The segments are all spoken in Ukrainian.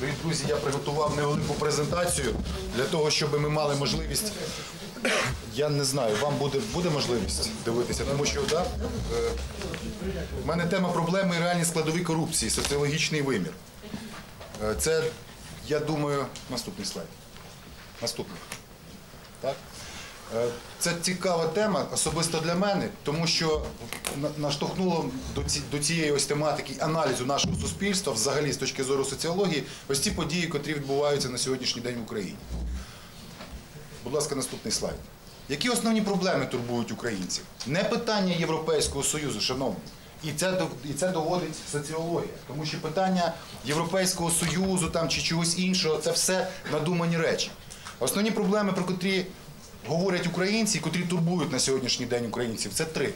Дорогі друзі, я приготував невелику презентацію для того, щоб ми мали можливість. Я не знаю, вам буде, буде можливість дивитися, тому що да, е, в мене тема проблеми і реальні складові корупції, соціологічний вимір. Е, Це, я думаю, наступний слайд. Наступний. Так? Е, Це цікава тема, особисто для мене, тому що наштовхнуло до, цієї ось тематики аналізу нашого суспільства, взагалі з точки зору соціології, ось ці події, котрі відбуваються на сьогоднішній день в Україні. Будь ласка, наступний слайд. Які основні проблеми турбують українців? Не питання Європейського Союзу, шановні. І це, і це доводить соціологія. Тому що питання Європейського Союзу там, чи чогось іншого це все надумані речі. Основні проблеми, про котрі говорять українці, котрі турбують на сьогоднішній день українців, це три: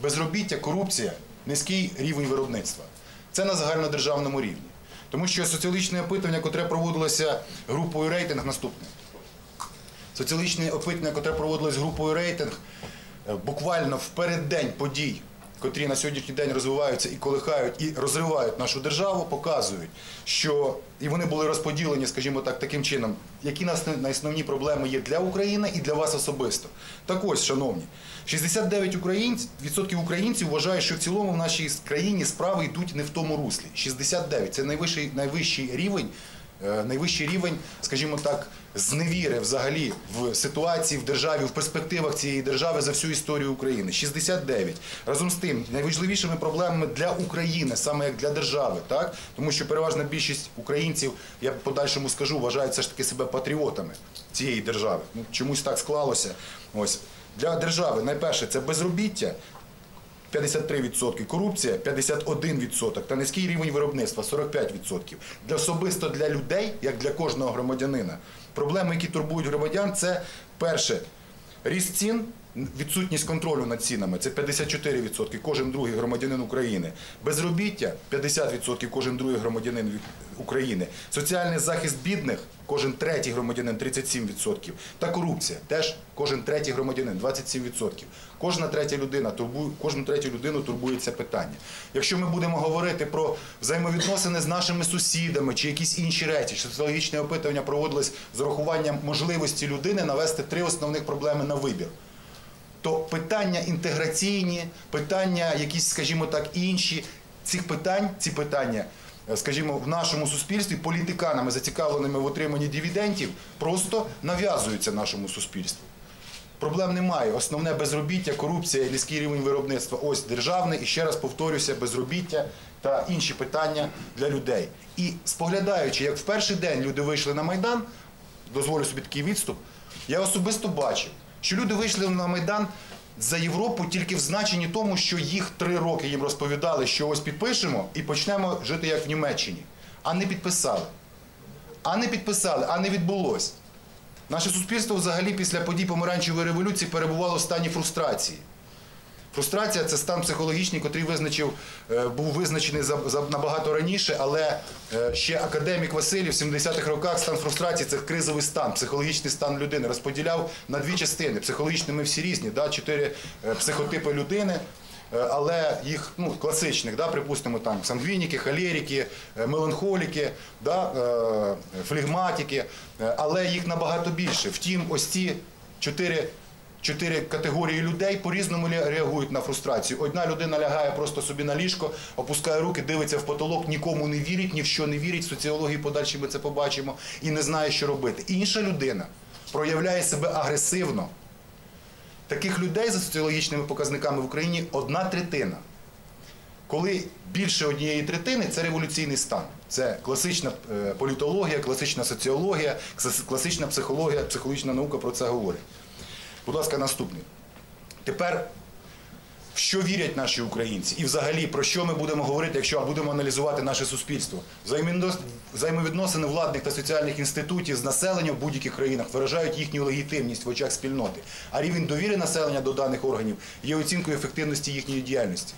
безробіття, корупція, низький рівень виробництва. Це на загальнодержавному рівні. Тому що соціологічне опитування, котре проводилося групою рейтинг, наступне. Соціологічне опитування, котре проводилось групою рейтинг, е, буквально в переддень подій, котрі на сьогоднішній день розвиваються і колихають, і розривають нашу державу, показують, що і вони були розподілені, скажімо так, таким чином, які нас найосновні проблеми є для України і для вас особисто. Так ось, шановні, 69 українців, відсотків українців вважають, що в цілому в нашій країні справи йдуть не в тому руслі. 69% – це найвищий, найвищий рівень найвищий рівень, скажімо так, зневіри взагалі в ситуації, в державі, в перспективах цієї держави за всю історію України. 69. Разом з тим, найважливішими проблемами для України, саме як для держави, так? тому що переважна більшість українців, я подальшому скажу, вважають все ж таки себе патріотами цієї держави. Ну, чомусь так склалося. Ось. Для держави найперше це безробіття, 53%, корупція 51% та низький рівень виробництва 45%. Для особисто для людей, як для кожного громадянина, проблеми, які турбують громадян, це перше ріст цін. Відсутність контролю над цінами це 54%, кожен другий громадянин України. Безробіття 50% кожен другий громадянин України. Соціальний захист бідних кожен третій громадянин 37%. Та корупція теж кожен третій громадянин 27%. Кожна третя людина кожну третю людину турбує це питання. Якщо ми будемо говорити про взаємовідносини з нашими сусідами чи якісь інші речі, соціологічне опитування проводилось з урахуванням можливості людини навести три основних проблеми на вибір то питання інтеграційні, питання якісь, скажімо так, інші. Цих питань, ці питання, е, скажімо, в нашому суспільстві політиканами, зацікавленими в отриманні дивідендів, просто нав'язуються нашому суспільству. Проблем немає. Основне безробіття, корупція низький рівень виробництва. Ось державне, і ще раз повторюся, безробіття та інші питання для людей. І споглядаючи, як в перший день люди вийшли на Майдан, дозволю собі такий відступ, я особисто бачив, що люди вийшли на Майдан за Європу тільки в значенні тому, що їх три роки їм розповідали, що ось підпишемо і почнемо жити як в Німеччині. А не підписали. А не підписали, а не відбулось. Наше суспільство взагалі після подій помаранчевої революції перебувало в стані фрустрації. Фрустрація це стан психологічний, який визначив, е, був визначений набагато раніше, але е, ще академік Василів в 70-х роках стан фрустрації це кризовий стан, психологічний стан людини. Розподіляв на дві частини. Психологічні ми всі різні, чотири е, психотипи людини. Але їх ну, класичних, припустимо, там сангвініки, холерики, меланхоліки, да, флегматики, але їх набагато більше. Втім, ось ці чотири чотири категорії людей по-різному реагують на фрустрацію. Одна людина лягає просто собі на ліжко, опускає руки, дивиться в потолок, нікому не вірить, ні в що не вірить. В соціології подальші ми це побачимо і не знає, що робити. Інша людина проявляє себе агресивно. Таких людей за соціологічними показниками в Україні одна третина. Коли більше однієї третини це революційний стан. Це класична е, політологія, класична соціологія, класична психологія, психологічна наука про це говорить. Будь ласка, наступний. Тепер в що вірять наші українці? І взагалі про що ми будемо говорити, якщо будемо аналізувати наше суспільство? Взаємовідносини владних та соціальних інститутів з населенням в будь-яких країнах виражають їхню легітимність в очах спільноти. А рівень довіри населення до даних органів є оцінкою ефективності їхньої діяльності.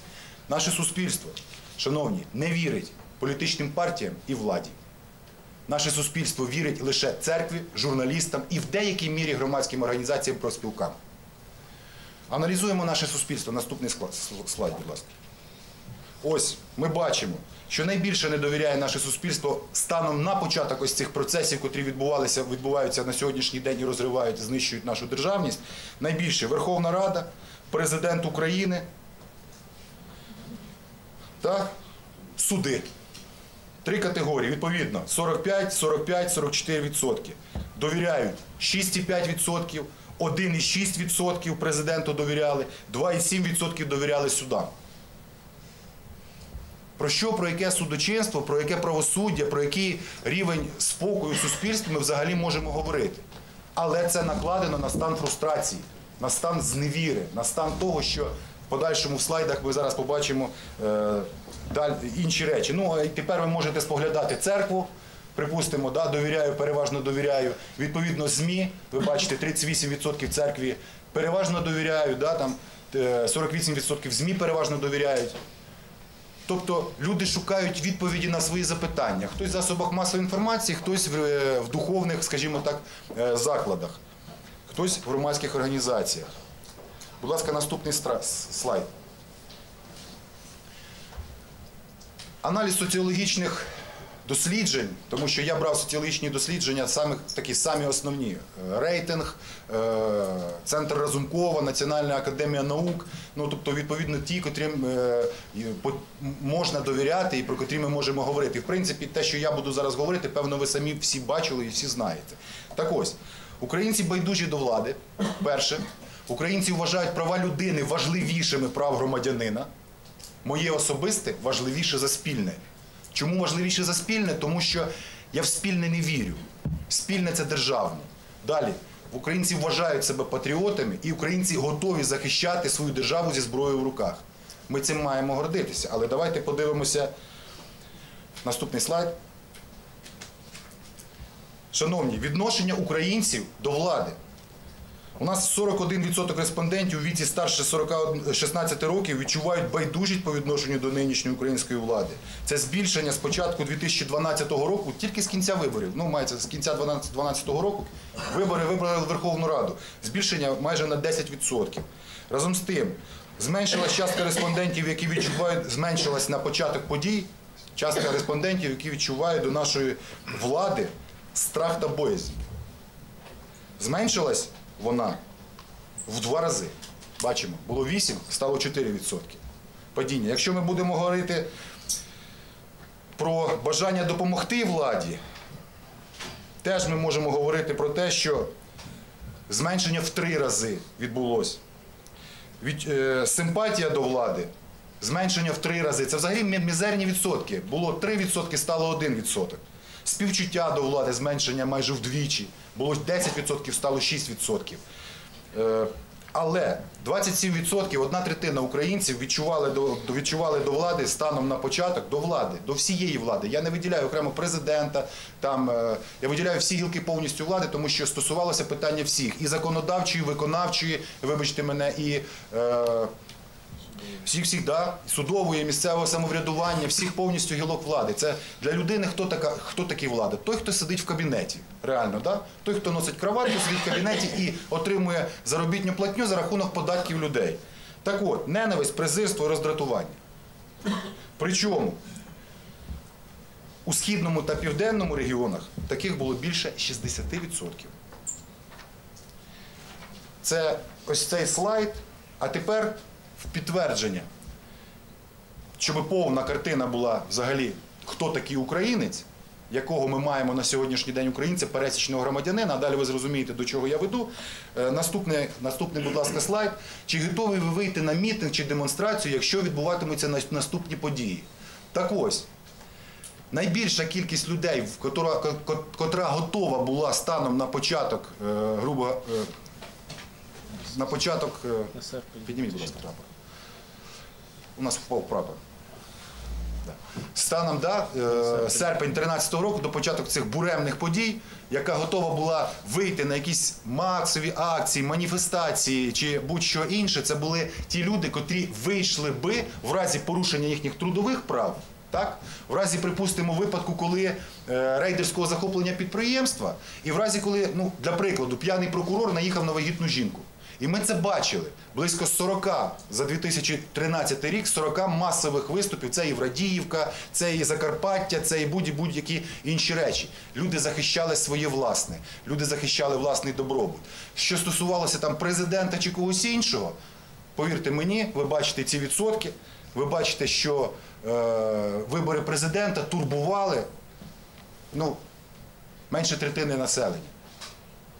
Наше суспільство, шановні, не вірить політичним партіям і владі. Наше суспільство вірить лише церкві, журналістам і в деякій мірі громадським організаціям профспілкам. Аналізуємо наше суспільство. Наступний склад- слайд, будь ласка. ось ми бачимо, що найбільше не довіряє наше суспільство станом на початок ось цих процесів, котрі відбувалися, відбуваються на сьогоднішній день і розривають, знищують нашу державність. Найбільше Верховна Рада, президент України та суди. Три категорії, відповідно, 45, 45, 44 відсотки. Довіряють 6,5 відсотків, 1,6 відсотків президенту довіряли, 2,7 відсотків довіряли судам. Про що, про яке судочинство, про яке правосуддя, про який рівень спокою в суспільстві ми взагалі можемо говорити. Але це накладено на стан фрустрації, на стан зневіри, на стан того, що подальшому в слайдах ми зараз побачимо е, інші речі. Ну, тепер ви можете споглядати церкву. Припустимо, довіряю, переважно довіряю. Відповідно, ЗМІ, ви бачите, 38% церкві переважно довіряють, да, там, е, 48% ЗМІ переважно довіряють. Тобто люди шукають відповіді на свої запитання. Хтось в засобах масової інформації, хтось в, е, духовних, скажімо так, закладах, хтось в громадських організаціях. Будь ласка, наступний слайд. Аналіз соціологічних досліджень, тому що я брав соціологічні дослідження саме такі самі основні: Е, рейтинг, е, центр Разумкова, Національна академія наук. Ну тобто, відповідно, ті, котрим е, можна довіряти і про котрі ми можемо говорити. В принципі, те, що я буду зараз говорити, певно, ви самі всі бачили і всі знаєте. Так ось, українці байдужі до влади. Перше, українці вважають права людини важливішими прав громадянина. Моє особисте важливіше за спільне. Чому важливіше за спільне? Тому що я в спільне не вірю. Спільне це державне. Далі. Українці вважають себе патріотами, і українці готові захищати свою державу зі зброєю в руках. Ми цим маємо гордитися. Але давайте подивимося наступний слайд. Шановні, відношення українців до влади. У нас 41% респондентів у віці старше 40, 16 років відчувають байдужість по відношенню до нинішньої української влади. Це збільшення з початку 2012 року, тільки з кінця виборів. Ну, мається з кінця 2012 року. Вибори вибрали Верховну Раду. Збільшення майже на 10%. Разом з тим, зменшилась частка респондентів, які відчувають, зменшилась на початок подій. Частка респондентів, які відчувають до нашої влади страх та боязнь. Зменшилась вона в два рази. Бачимо, було 8, стало 4%. Падіння. Якщо ми будемо говорити про бажання допомогти владі, теж ми можемо говорити про те, що зменшення в три рази відбулося. Від, е, симпатія до влади, зменшення в три рази. Це взагалі мізерні відсотки. Було 3%, стало 1%. Співчуття до влади зменшення майже вдвічі. Було 10%, стало 6%. Е, але 27%, одна третина українців відчували до, відчували до влади станом на початок до влади, до всієї влади. Я не виділяю окремо президента, там, е, я виділяю всі гілки повністю влади, тому що стосувалося питання всіх і законодавчої, і виконавчої, вибачте мене, і е, всіх всіх да, судової, місцевого самоврядування, всіх повністю гілок влади. Це для людини хто така, хто такий влада? Той, хто сидить в кабінеті, реально, да? той, хто носить краватку, сидить в кабінеті і отримує заробітну платню за рахунок податків людей. Так от, ненависть, презирство роздратування. Причому у східному та південному регіонах таких було більше 60%. Це ось цей слайд, а тепер в підтвердження, щоб повна картина була взагалі, хто такий українець, якого ми маємо на сьогоднішній день українця, пересічного громадянина. А далі ви зрозумієте, до чого я веду. Е, Наступний, наступний, будь ласка, слайд. Чи готові ви вийти на мітинг чи демонстрацію, якщо відбуватимуться наступні події? Так ось. Найбільша кількість людей, котра, котра готова була станом на початок, е, грубо е, на початок. е, Підніміть, будь ласка, прапор. У нас впав прапор. Станом да, е, серпень 13-го року до початку цих буремних подій, яка готова була вийти на якісь масові акції, маніфестації чи будь-що інше, це були ті люди, котрі вийшли би в разі порушення їхніх трудових прав. Так? В разі, припустимо, випадку, коли е, рейдерського захоплення підприємства, і в разі, коли, ну, для прикладу, п'яний прокурор наїхав на вагітну жінку. І ми це бачили. Близько 40 за 2013 рік, 40 масових виступів. Це і Врадіївка, це і Закарпаття, це і будь- будь-які інші речі. Люди захищали своє власне, люди захищали власний добробут. Що стосувалося там президента чи когось іншого, повірте мені, ви бачите ці відсотки. Ви бачите, що е, вибори президента турбували ну, менше третини населення.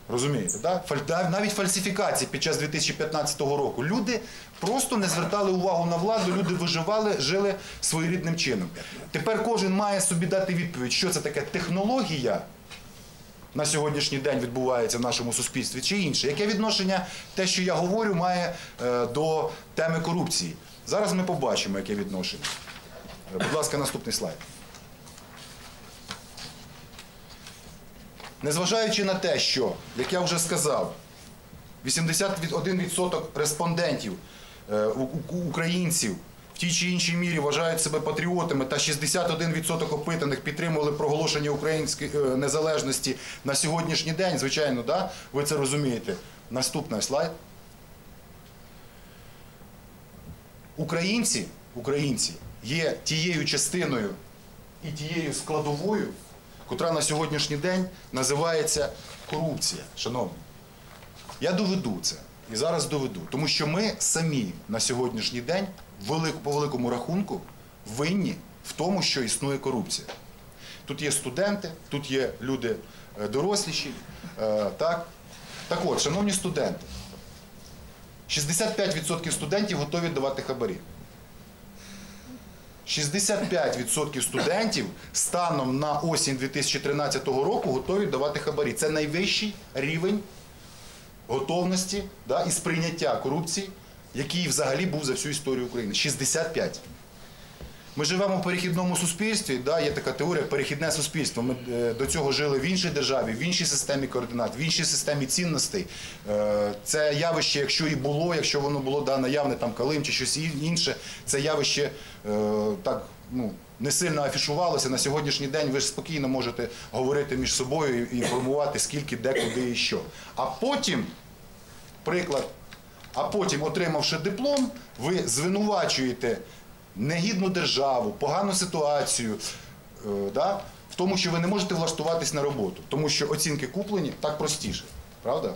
Розумієте, да? Навіть фальсифікації під час 2015 року. Люди просто не звертали увагу на владу, люди виживали, жили своєрідним чином. Тепер кожен має собі дати відповідь, що це таке технологія на сьогоднішній день відбувається в нашому суспільстві, чи інше. Яке відношення те, що я говорю, має е, до теми корупції? Зараз ми побачимо, яке відношення. Е, Будь ласка, наступний слайд. Незважаючи на те, що, як я вже сказав, 81% респондентів е, українців в тій чи іншій мірі вважають себе патріотами, та 61% опитаних підтримували проголошення української е, незалежності на сьогоднішній день. Звичайно, да? ви це розумієте. Наступний слайд. Українці, українці є тією частиною і тією складовою, котра на сьогоднішній день називається корупція. Шановні, я доведу це і зараз доведу, тому що ми самі на сьогоднішній день по великому рахунку винні в тому, що існує корупція. Тут є студенти, тут є люди е, доросліші. е, Так, так от, шановні студенти, 65% студентів готові давати хабарі. 65% студентів станом на осінь 2013 року готові давати хабарі. Це найвищий рівень готовності да, і сприйняття корупції, який взагалі був за всю історію України. 65. Ми живемо в перехідному суспільстві, да, є така теорія перехідне суспільство. Ми е, до цього жили в іншій державі, в іншій системі координат, в іншій системі цінностей. Е, це явище, якщо і було, якщо воно було да, наявне там Калим чи щось інше, це явище е, так ну, не сильно афішувалося. На сьогоднішній день ви ж спокійно можете говорити між собою і інформувати, скільки, де, куди і що. А потім, приклад, а потім, отримавши диплом, ви звинувачуєте негідну державу, погану ситуацію, е, да, в тому, що ви не можете влаштуватись на роботу, тому що оцінки куплені так простіше, правда?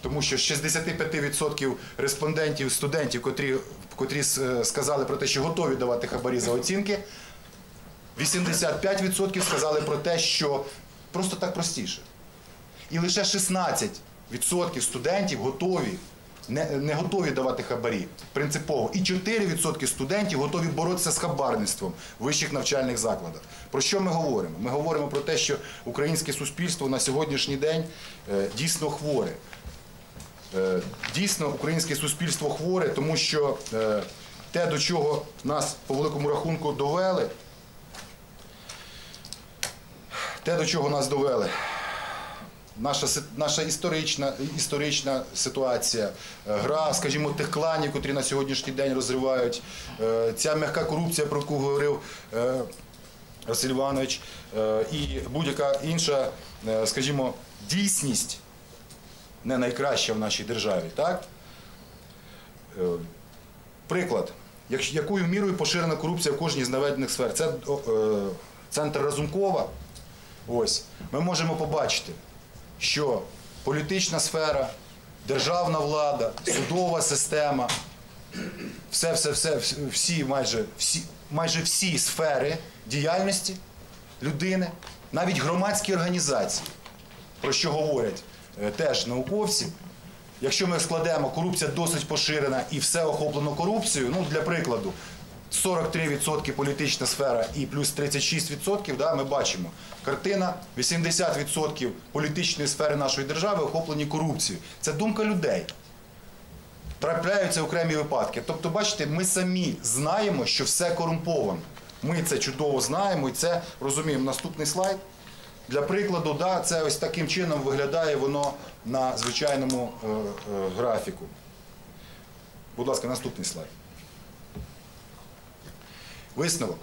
Тому що 65% респондентів, студентів, котрі, котрі е, сказали про те, що готові давати хабарі за оцінки, 85% сказали про те, що просто так простіше. І лише 16% студентів готові, не, не готові давати хабарі принципово. І 4% студентів готові боротися з хабарництвом в вищих навчальних закладах. Про що ми говоримо? Ми говоримо про те, що українське суспільство на сьогоднішній день е, дійсно хворе. Е, Дійсно, українське суспільство хворе, тому що е, те, до чого нас по великому рахунку довели, те, до чого нас довели, наша, наша історична, історична ситуація, е, гра, скажімо, тих кланів, котрі на сьогоднішній день розривають, е, ця м'яка корупція, про яку говорив е, Василь Іванович, і будь-яка інша, скажімо, дійсність не найкраща в нашій державі. Так? Приклад. Якою мірою поширена корупція в кожній з наведених сфер? Це центр Разумкова. Ось. Ми можемо побачити, що політична сфера, державна влада, судова система, все, все, все, всі, майже всі, майже всі сфери діяльності людини, навіть громадські організації, про що говорять е, теж науковці. Якщо ми складемо, корупція досить поширена і все охоплено корупцією, ну для прикладу, 43% політична сфера і плюс 36%, да, ми бачимо. Картина 80% політичної сфери нашої держави охоплені корупцією. Це думка людей. Трапляються окремі випадки. Тобто, бачите, ми самі знаємо, що все корумповано. Ми це чудово знаємо і це розуміємо. Наступний слайд. Для прикладу, да, це ось таким чином виглядає воно на звичайному е, е, графіку. Будь ласка, наступний слайд. Висновок.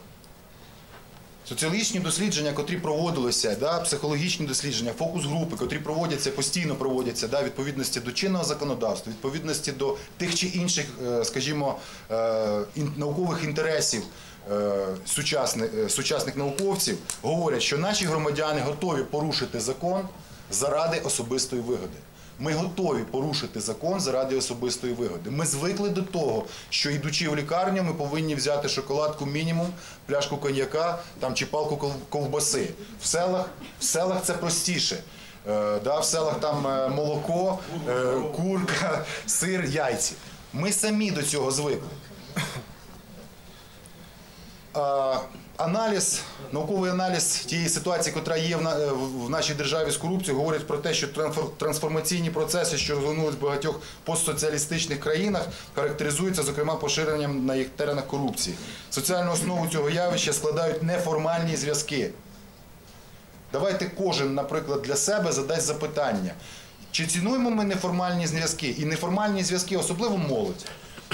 Соціологічні дослідження, котрі проводилися, да, психологічні дослідження, фокус-групи, котрі проводяться, постійно проводяться да, відповідності до чинного законодавства, відповідності до тих чи інших, е, скажімо, е, наукових інтересів е, сучасних, сучасних науковців, говорять, що наші громадяни готові порушити закон заради особистої вигоди. Ми готові порушити закон заради особистої вигоди. Ми звикли до того, що йдучи в лікарню, ми повинні взяти шоколадку мінімум, пляшку коньяка там, чи палку ковбаси. В селах, в селах це простіше. Е, да, в селах там е, молоко, е, курка, сир, яйці. Ми самі до цього звикли. Аналіз, науковий аналіз тієї ситуації, яка є е, в нашій державі з корупцією, говорить про те, що трансформаційні процеси, що розгорнулись в багатьох постсоціалістичних країнах, характеризуються, зокрема, поширенням на їх теренах корупції. Соціальну основу цього явища складають неформальні зв'язки. Давайте кожен, наприклад, для себе задасть запитання. Чи цінуємо ми неформальні зв'язки? І неформальні зв'язки, особливо молодь.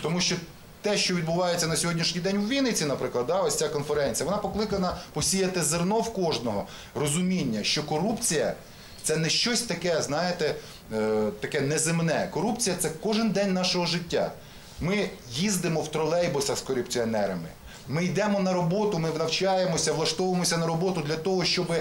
Тому що те, що відбувається на сьогоднішній день у Вінниці, наприклад, да, ось ця конференція, вона покликана посіяти зерно в кожного розуміння, що корупція це не щось таке, знаєте, е, таке неземне. Корупція це кожен день нашого життя. Ми їздимо в тролейбусах з корупціонерами. Ми йдемо на роботу, ми навчаємося, влаштовуємося на роботу для того, щоб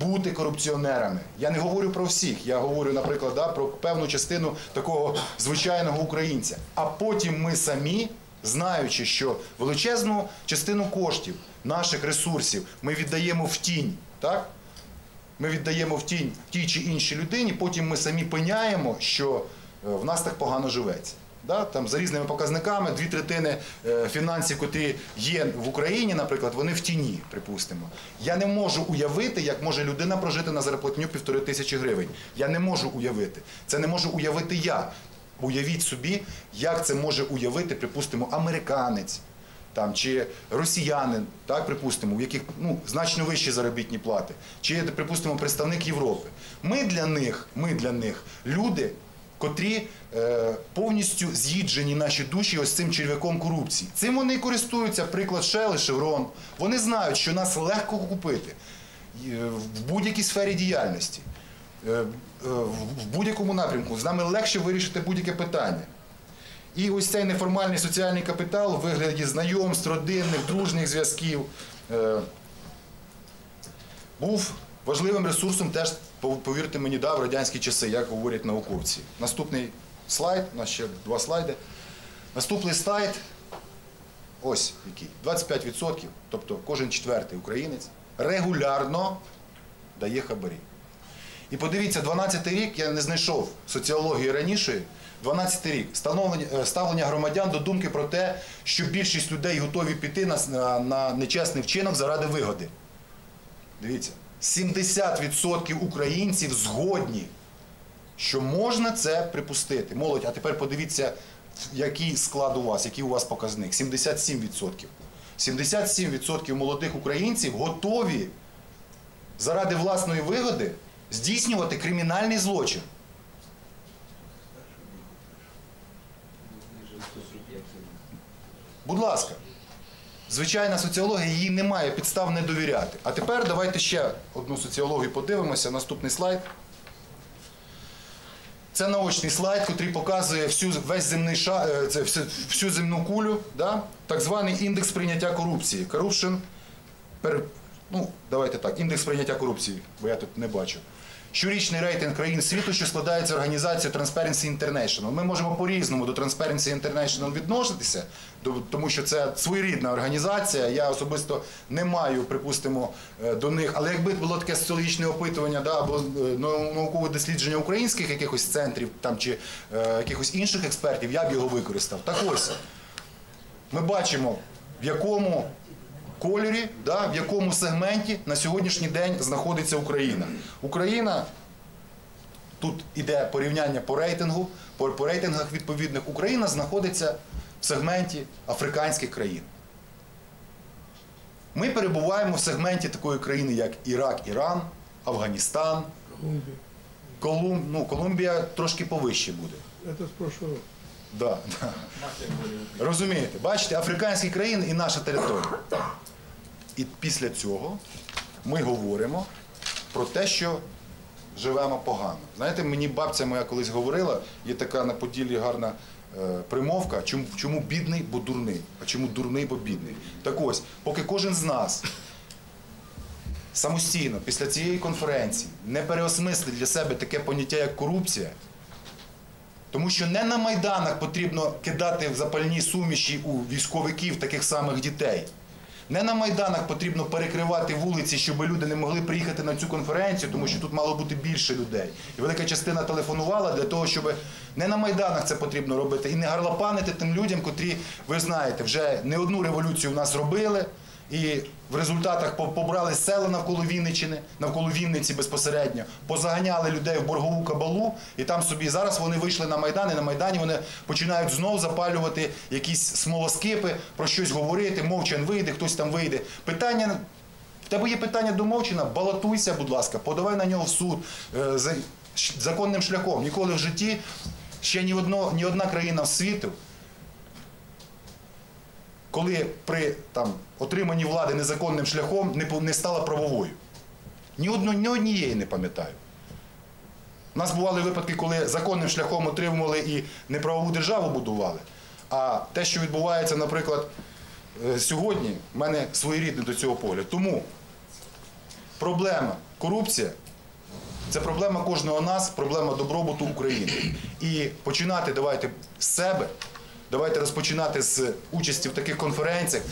бути корупціонерами. Я не говорю про всіх, я говорю, наприклад, да, про певну частину такого звичайного українця. А потім ми самі, знаючи, що величезну частину коштів, наших ресурсів ми віддаємо в тінь, так? Ми віддаємо в тінь тій чи іншій людині, потім ми самі пеняємо, що е, в нас так погано живеться. Да? Там, за різними показниками, дві третини е, фінансів, котрі є в Україні, наприклад, вони в тіні, припустимо. Я не можу уявити, як може людина прожити на зарплатню півтори тисячі гривень. Я не можу уявити. Це не можу уявити я. Уявіть собі, як це може уявити, припустимо, американець там, чи росіянин, так, припустимо, у яких ну, значно вищі заробітні плати, чи, припустимо, представник Європи. Ми для них, ми для них люди, котрі е, повністю з'їджені наші душі ось цим черв'яком корупції. Цим вони користуються, приклад і Chevron. Вони знають, що нас легко купити е, в будь-якій сфері діяльності. Е, в будь-якому напрямку з нами легше вирішити будь-яке питання. І ось цей неформальний соціальний капітал у вигляді знайомств, родинних, дружніх зв'язків е, був важливим ресурсом теж, повірте мені, да, в радянські часи, як говорять науковці. Наступний слайд, у нас ще два слайди. Наступний слайд, ось який, 25%, тобто кожен четвертий українець регулярно дає хабарі. І подивіться, 12-й рік я не знайшов соціології раніше. 12-й рік е, ставлення громадян до думки про те, що більшість людей готові піти на, на, на нечесний вчинок заради вигоди. Дивіться, 70% українців згодні, що можна це припустити. Молодь, а тепер подивіться, який склад у вас, який у вас показник. 77%. 77% молодих українців готові заради власної вигоди здійснювати кримінальний злочин. Будь ласка, звичайна соціологія їй немає підстав не довіряти. А тепер давайте ще одну соціологію подивимося. Наступний слайд. Це наочний слайд, який показує всю весь земний ша... е, це всю, земну кулю, да? так званий індекс прийняття корупції. Corruption per... ну, давайте так, індекс прийняття корупції, бо я тут не бачу. Щорічний рейтинг країн світу, що складається організацією Transparency International. Ми можемо по-різному до Transparency International відноситися, тому що це своєрідна організація. Я особисто не маю, припустимо, е, до них. Але якби було таке соціологічне опитування, або е, наукове дослідження українських якихось центрів чи е, якихось інших експертів, я б його використав. Так ось, ми бачимо, в якому кольорі, да, в якому сегменті на сьогоднішній день знаходиться Україна. Україна, тут іде порівняння по рейтингу, по, по рейтингах відповідних, Україна знаходиться в сегменті африканських країн. Ми перебуваємо в сегменті такої країни, як Ірак, Іран, Афганістан, Колумб... ну, Колумбія трошки повище буде. Это с прошлого. Да, да. Розумієте, бачите, африканські країни і наша територія. І після цього ми говоримо про те, що живемо погано. Знаєте, мені бабця моя колись говорила, є така на Поділлі гарна е, примовка, чому, чому бідний, бо дурний, а чому дурний, бо бідний. Так ось, поки кожен з нас самостійно після цієї конференції не переосмислить для себе таке поняття, як корупція, тому що не на майданах потрібно кидати в запальні суміші у військовиків таких самих дітей. Не на майданах потрібно перекривати вулиці, щоб люди не могли приїхати на цю конференцію, тому що тут мало бути більше людей. І велика частина телефонувала для того, щоб не на майданах це потрібно робити і не гарлопанити тим людям, котрі, ви знаєте, вже не одну революцію в нас робили. І в результатах побрали села навколо Вінниччини, навколо Вінниці безпосередньо, позаганяли людей в боргову кабалу, і там собі зараз вони вийшли на Майдан, і на Майдані вони починають знов запалювати якісь смолоскипи, про щось говорити, мовчан вийде, хтось там вийде. Питання. В тебе є питання до Мовчина, балотуйся, будь ласка, подавай на нього в суд е, законним шляхом. Ніколи в житті ще ні, одно, ні одна країна світу коли при там, отриманні влади незаконним шляхом не, не стала правовою. Ні, одно, ні однієї не пам'ятаю. У нас бували випадки, коли законним шляхом отримували і неправову державу будували. А те, що відбувається, наприклад, е, сьогодні, в мене своєрідний до цього погляд. Тому проблема корупція це проблема кожного нас, проблема добробуту України. І починати давайте з себе, давайте розпочинати з участі в таких конференціях.